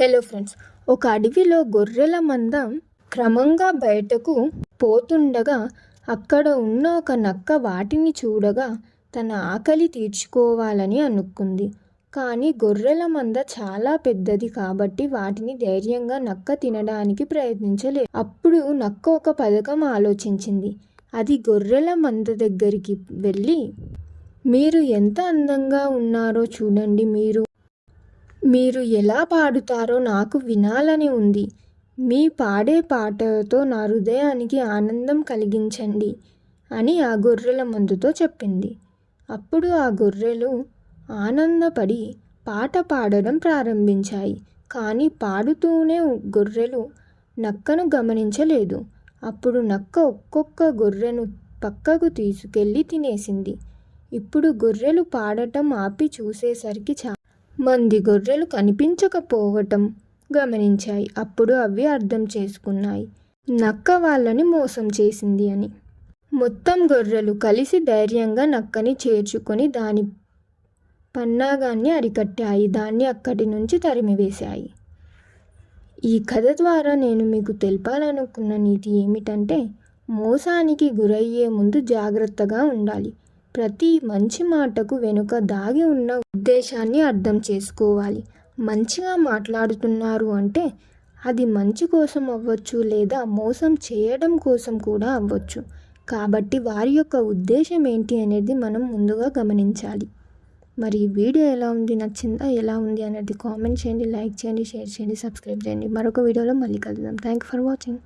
Hello friends ఒక అడవిలో గొర్రెల మంద క్రమంగా బయటకు పోతుండగా అక్కడ ఉన్న ఒక నక్క వాటిని చూడగా తన ఆకలి తీర్చుకోవాలని అనుకుంది. కానీ గొర్రెల మంద చాలా పెద్దది కాబట్టి వాటిని ధైర్యంగా నక్క తినడానికి ప్రయత్నించలేదు. అప్పుడు నక్క ఒక పథకం ఆలోచించింది. అది గొర్రెల మంద దగ్గరికి వెళ్ళి మీరు ఎంత అందంగా ఉన్నారో చూడండి మీరు. మీరు ఎలా పాడుతారో నాకు వినాలని ఉంది. మీ పాడే పాటతో నా హృదయానికి ఆనందం కలిగించండి అని ఆ గొర్రెల మందుతో చెప్పింది. అప్పుడు ఆ గొర్రెలు ఆనందపడి పాట పాడడం ప్రారంభించాయి. కానీ పాడుతూనే గొర్రెలు నక్కను గమనించలేదు. అప్పుడు నక్క ఒక్కొక్క గొర్రెను పక్కకు తీసుకెళ్ళి తినేసింది. ఇప్పుడు గొర్రెలు పాడటం ఆపి చూసేసరికి చా మంది గొర్రెలు కనిపించకపోవటం గమనించాయి. అప్పుడు అవి అర్థం చేసుకున్నాయి. నక్క వాళ్ళని మోసం చేసింది అని. మొత్తం గొర్రెలు కలిసి ధైర్యంగా నక్కని చేర్చుకొని దాని పన్నాగాన్ని అరికట్టాయి. దాన్ని అక్కడి నుంచి తరిమివేశాయి. ఈ కథ ద్వారా నేను మీకు తెలపాలనుకున్న నీతి ఏమిటంటే మోసానికి గురయ్యే ముందు జాగ్రత్తగా ఉండాలి. ప్రతి మంచి మాటకు వెనుక దాగి ఉన్న ఉద్దేశాన్ని అర్థం చేసుకోవాలి. మంచిగా మాట్లాడుతున్నారు అంటే అది మంచి కోసం అవ్వచ్చు లేదా మోసం చేయడం కోసం కూడా అవ్వచ్చు. కాబట్టి వారి యొక్క ఉద్దేశం ఏంటి అనేది మనం ముందుగా గమనించాలి. మరి ఈ వీడియో ఎలా ఉంది? నచ్చిందా? ఎలా ఉంది? అనేది కామెంట్ చేయండి లైక్ చేయండి షేర్ చేయండి సబ్స్క్రైబ్ చేయండి. మరొక వీడియోలో మళ్ళీ కలుద్దాం. Thank for watching.